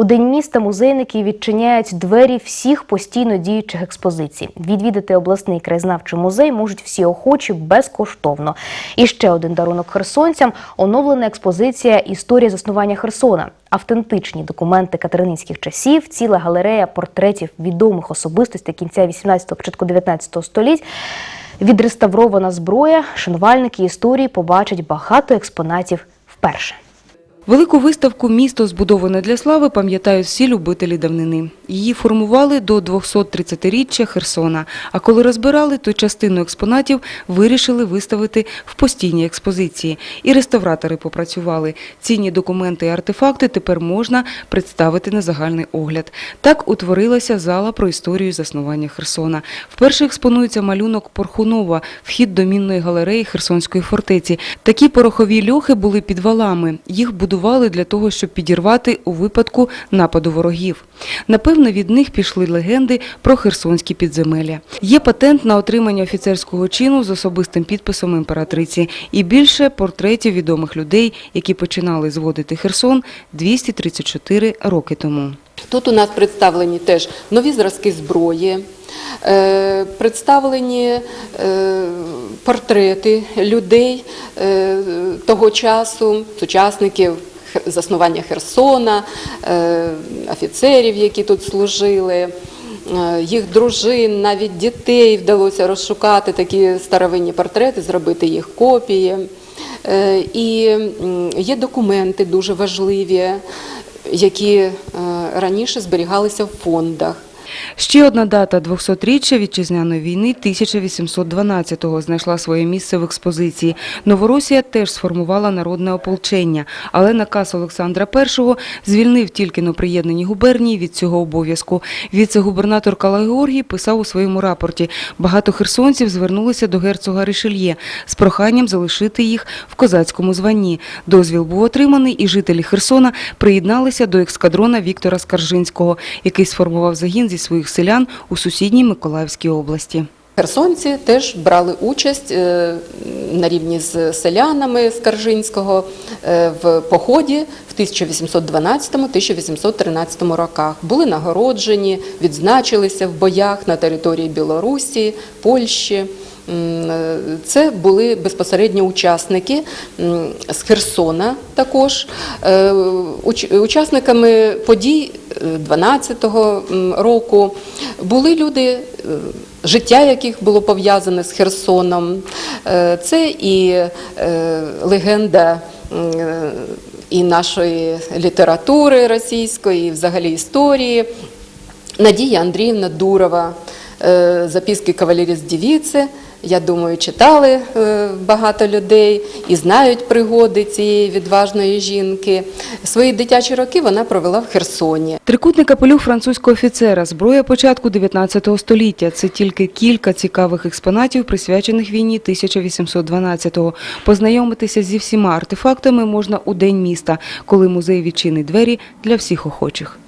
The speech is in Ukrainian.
У день міста музейники відчиняють двері всіх постійно діючих експозицій. Відвідати обласний краєзнавчий музей можуть всі охочі безкоштовно. І ще один дарунок херсонцям оновлена експозиція Історія заснування Херсона. Автентичні документи катерининських часів, ціла галерея портретів відомих особистостей кінця 18-го, початку 19 століть. Відреставрована зброя, шанувальники історії побачать багато експонатів вперше. Велику виставку «Місто збудоване для слави» пам'ятають всі любителі давнини. Її формували до 230-річчя Херсона, а коли розбирали, то частину експонатів вирішили виставити в постійній експозиції. І реставратори попрацювали. Цінні документи і артефакти тепер можна представити на загальний огляд. Так утворилася зала про історію заснування Херсона. Вперше експонується малюнок Порхунова, вхід до мінної галереї Херсонської фортеці. Такі порохові льохи були під валами. Їх будували для того, щоб підірвати у випадку нападу ворогів. Напевно, від них пішли легенди про херсонські підземелля. Є патент на отримання офіцерського чину з особистим підписом імператриці і більше портретів відомих людей, які починали зводити Херсон 234 роки тому. Тут у нас представлені теж нові зразки зброї, е, представлені е, портрети людей е, того часу, сучасників заснування Херсона, е, офіцерів, які тут служили. е, Їх дружин, навіть дітей вдалося розшукати такі старовинні портрети, зробити їх копії. Е, І є документи дуже важливі, які раніше зберігалися в фондах. Ще одна дата 200-річчя вітчизняної війни 1812-го знайшла своє місце в експозиції. Новоросія теж сформувала народне ополчення, але наказ Олександра І звільнив тільки на приєднані губернії від цього обов'язку. Віце-губернатор Кала Георгій писав у своєму рапорті, багато херсонців звернулися до герцога Ришельє з проханням залишити їх в козацькому званні. Дозвіл був отриманий, і жителі Херсона приєдналися до екскадрона Віктора Скаржинського, який сформував загін зі своїх селян у сусідній Миколаївській області. Херсонці теж брали участь е, на рівні з селянами Скаржинського Каржинського в поході в 1812-1813 роках. Були нагороджені, відзначилися в боях на території Білорусі, Польщі. Е, Це були безпосередньо учасники з Херсона також. Е, Учасниками подій 12-го року були люди, е, життя яких було пов'язане з Херсоном. Е, Це і е, легенда е, і нашої літератури російської, і взагалі історії. Надія Андріївна Дурова, е, записки кавалеріст дівіці. Я думаю, читали е, багато людей і знають пригоди цієї відважної жінки. Свої дитячі роки вона провела в Херсоні. Трикутний капелюх французького офіцера, зброя початку 19 століття. Це тільки кілька цікавих експонатів, присвячених війні 1812-го. Познайомитися зі всіма артефактами можна у День міста, коли музей відчинить двері для всіх охочих.